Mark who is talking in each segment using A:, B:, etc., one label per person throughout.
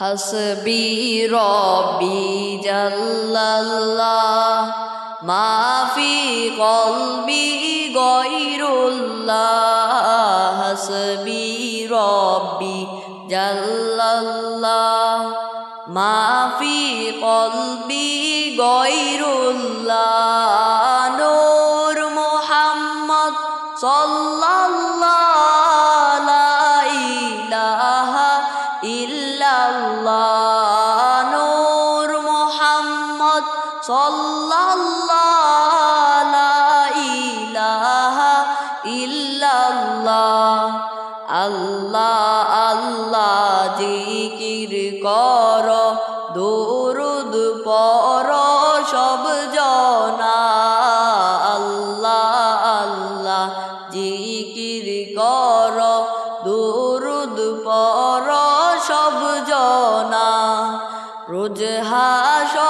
A: হাসবি রব্বি জাল্লাল্লাহ মাফি কলবি গয়রুল্লাহ হাসবি রব্বি জাল্লাল্লাহ মাফি কলবি গয়রুল্লাহ ইল্লাল্লাহ, আল্লাহ আল্লাহ জিকির কর, দুরুদ পর সব জনা, আল্লাহ আল্লাহ জিকির কর, দুরুদ পর সব জনা রোজ হাসরে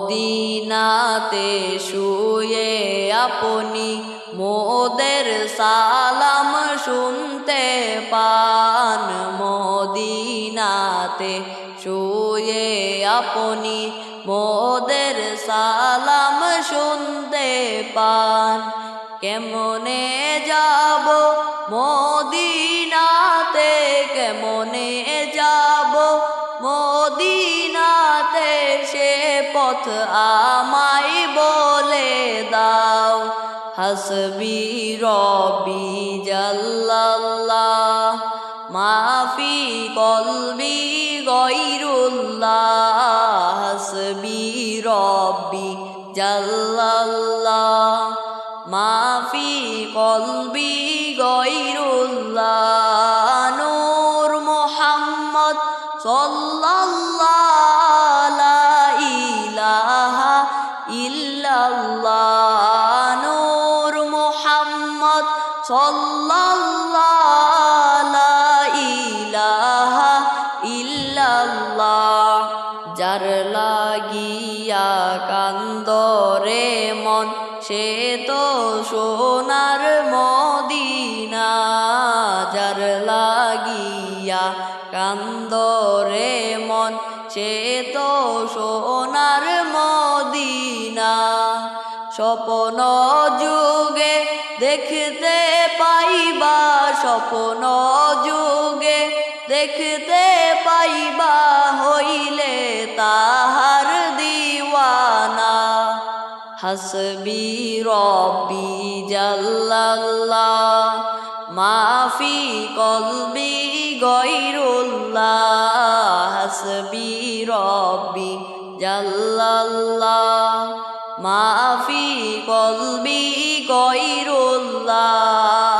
A: মদিনাতে শুয়ে আপনি মোদের সালাম শুনতে পান। মদিনাতে শুয়ে আপনি মোদের সালাম শুনতে পান। কেমনে যাব মদিনাতে? কেমনে পথ আমায় বলে দাও, হাসবি রবি জাল্লাল্লাহ, মাফি কলবি গয়রুল্লাহ, হাসবি রব্বি জাল্লাল্লাহ, মাফি কলবি গয়রুল্লাহ। ইলাহা যার লাগিয়া কান্দরে মন, সে তো সোনার মদিনা। যার লাগিয়া কান্দরে মন, সে তো সোনার মদিনা। স্বপ্ন যুগে দেখতে স্বপ্ন যুগে দেখতে পাইবা হইলে তাহার দিওয়ানা। হাসবি রব্বি জাল্লাল্লাহ, মাফি কলবি গয়রুল্লাহ। হাসবি রব্বি জাল্লাল্লাহ, মাফি কলবি গয়রুল্লাহ।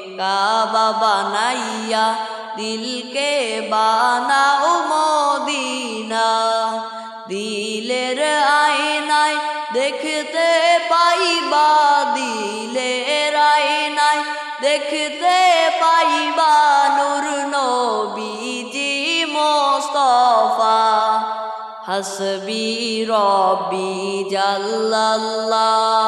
A: কাবা বানাইয়া দিলকে বানাও মদিনা। দিলের আয়নায় দেখতে পাইবা, দিলের আয়নায় দেখতে পাইবা নূর নবীজি মোস্তফা। হাসবি রব্বি জাল্লাল্লাহ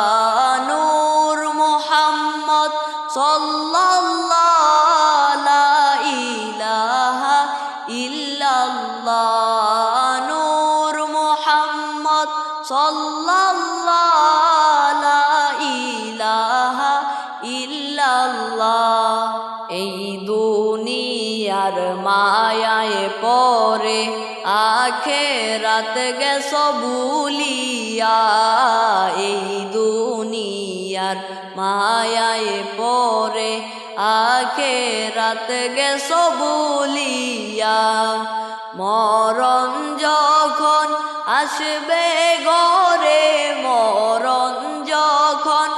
A: মায়ায় পরে আখেরাত গেছ বুলিয়া। এই দুনিয়ার মায়ায় পরে আখে রাত গেছ বুলিয়া। মরণ যখন আসবে গরে মরণ যখন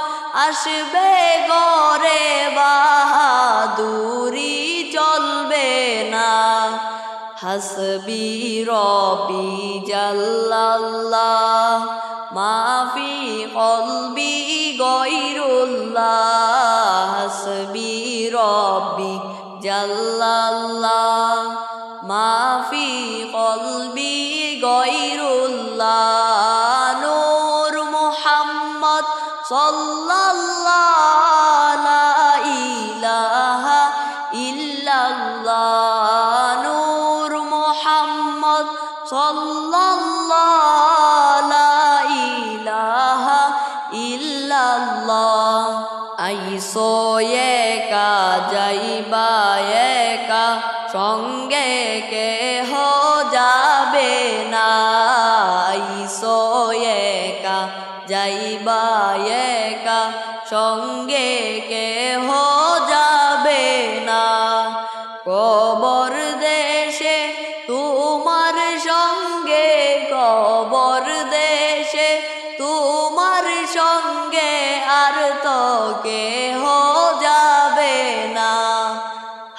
A: আসবে গরে বাহাদুরি চলবে না। হাসবি রবি জাল্লাল্লাহ, মাফি কলবি গৈরুল্লাহ, হাসবি রবি জাল্লাল্লাহ, মাফি কলবি গৈরুল্লাহ, নূর মোহাম্মদ ইলাহা ইল্লাল্লাহ নূর মোহাম্মদ সাল্লাল্লাহ ইলাহা ইল্লাল্লাহ। আইসো একা যাইবা একা সঙ্গে কেহ যাবে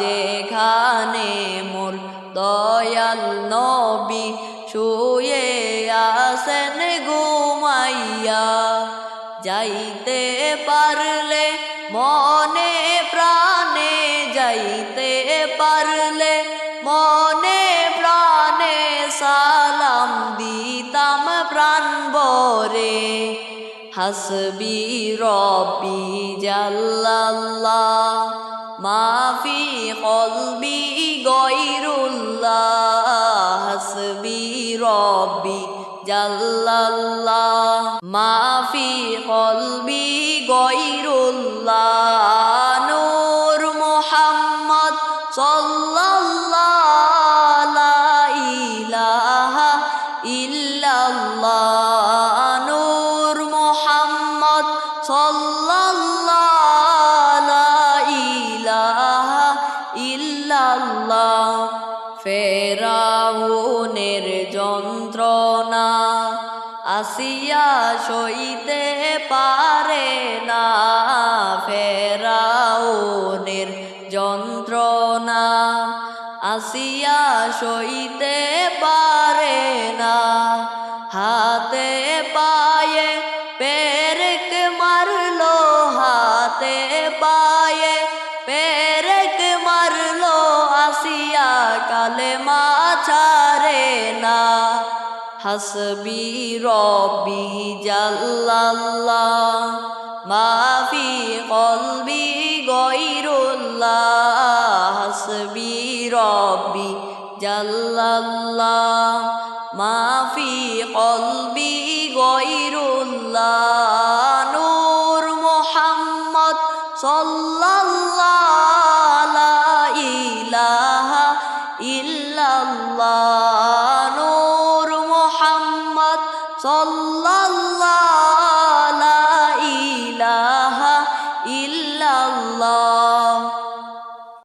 A: যেখানে মোর দয়াল নবী শুয়ে আসেন ঘুমাইয়া, যাইতে পারলে মনে প্রাণে, যাইতে পারলে মনে প্রাণে সালাম দিতাম প্রাণ বরে হাসবি রবি জাল্লাল্লাহ মাফি কলবি গৈরুল্লাহ হাসবি রব্বি জাল্লাল্লাহ। মাফি কলবি গৈরুল্লাহ সইতে পারে না ফেরাউনের যন্ত্রণা। আসিয়া সইতে পারে না হাতে পায়ে হাসবি রব্বি জাল্লাল্লাহ, মাফি কলবি গৈরুল্লাহ হাসবি রব্বি জাল্লাল্লাহ, মাফি কলবি গৈরুল্লাহ নূর মোহাম্মদ সাল্লাল্লাহ ইলাহা ইল্লাল্লাহ।